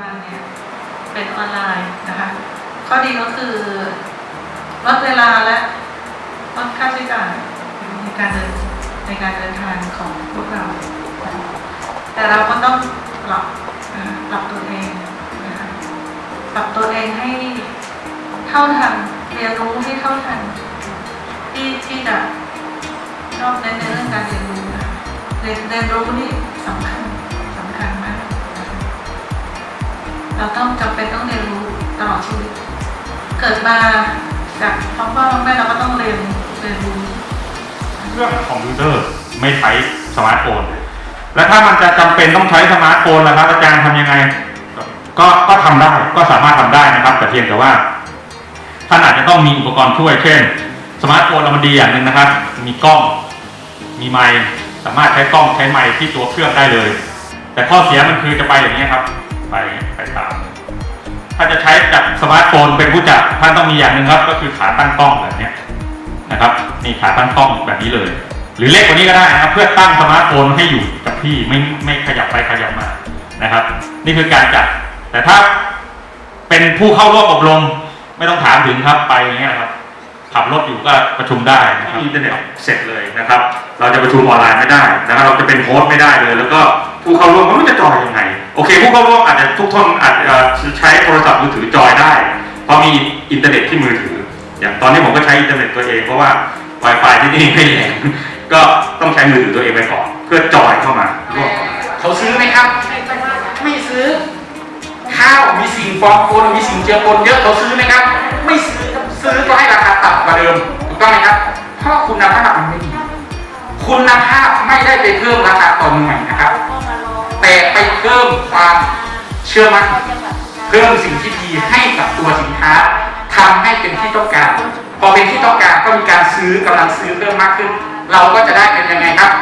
บันเนี่ยเป็นออนไลน์นะคะ ข้อดีก็คือลดเวลาและลดค่าใช้จ่ายในการเดินในการเดินทางของพวกเรา แต่เราก็ต้องปรับปรับตัวเองนะคะปรับตัวเองให้เท่าทันเรียนรู้ให้เท่าทันที่ที่จะชอบเน้นในเรื่องการเรียนรู้นะคะเรียนเรียนรู้นี่สำคัญ เราต้องจำเป็นต้องเรียนรู้ตลอดชีวิต เกิดมาจากพ่อพ่อแม่เราก็ต้องเรียนเรียนรู้เครื่องคอมพิวเตอร์ไม่ใช้สมาร์ทโฟน แล้วถ้ามันจะจำเป็นต้องใช้สมาร์ทโฟนล่ะครับอาจารย์ทำยังไง ก็ก็ทำได้ก็สามารถทำได้นะครับ แต่เพียงแต่ว่าท่านอาจจะต้องมีอุปกรณ์ช่วย เช่น สมาร์ทโฟนเรามันดีอย่างหนึ่งนะครับ มีกล้อง มีไมค์สามารถใช้กล้องใช้ไมค์ที่ตัวเครื่องได้เลย แต่ข้อเสียมันคือจะไปอย่างนี้ครับ ไปไปตาม ถ้าจะใช้จากสมาร์ทโฟนเป็นผู้จัดท่านต้องมีอย่างหนึ่งครับ ก็คือขาตั้งกล้องแบบเนี้ยนะครับนี่ขาตั้งกล้องแบบนี้เลย หรือเล็กกว่านี้ก็ได้นะครับเพื่อตั้งสมาร์ทโฟนให้อยู่กับที่ไม่ไม่ขยับไปขยับมานะครับ นี่คือการจัดแต่ถ้าเป็นผู้เข้าร่วมอบรมไม่ต้องถามถึงครับไปอย่างเงี้ยครับขับรถอยู่ก็ประชุมได้นะครับอินเทอร์เน็ตเสร็จเลยนะครับ เราจะประชุมออนไลน์ไม่ได้นะครับเราจะเป็นโฮสต์ไม่ได้เลย แล้วก็ผู้เข้าร่วมก็ไม่รู้จะจอยยังไง โอเคผู้เข้าร่วมอาจจะทุกท่านอาจจะใช้โทรศัพท์มือถือจอยได้ เพราะมีอินเทอร์เน็ตที่มือถือ อย่างตอนนี้ผมก็ใช้อินเทอร์เน็ตตัวเองเพราะว่า Wi-Fi ที่นี่ไม่แรงก็ต้องใช้มือถือตัวเองไปก่อนเพื่อจอยเข้ามาร่วมเขาซื้อไหมครับ ไม่ซื้อ ข้าวมีสิ่งฟองปนมีสิ่งเจือปนเยอะเขาซื้อไหมครับ ไม่ซื้อซื้อก็ให้ราคาต่ำกว่าเดิมถูกต้องไหมครับเพราะคุณภาพมันไม่ดีคุณภาพไม่ได้ไปเพิ่มราคาต่อหน่วยนะครับ แต่ไปเพิ่มความเชื่อมั่นเพิ่มสิ่งที่ดีให้กับตัวสินค้าทำให้เป็นที่ต้องการ พอเป็นที่ต้องการก็มีการซื้อกำลังซื้อเพิ่มมากขึ้น เราก็จะได้เป็นยังไงครับ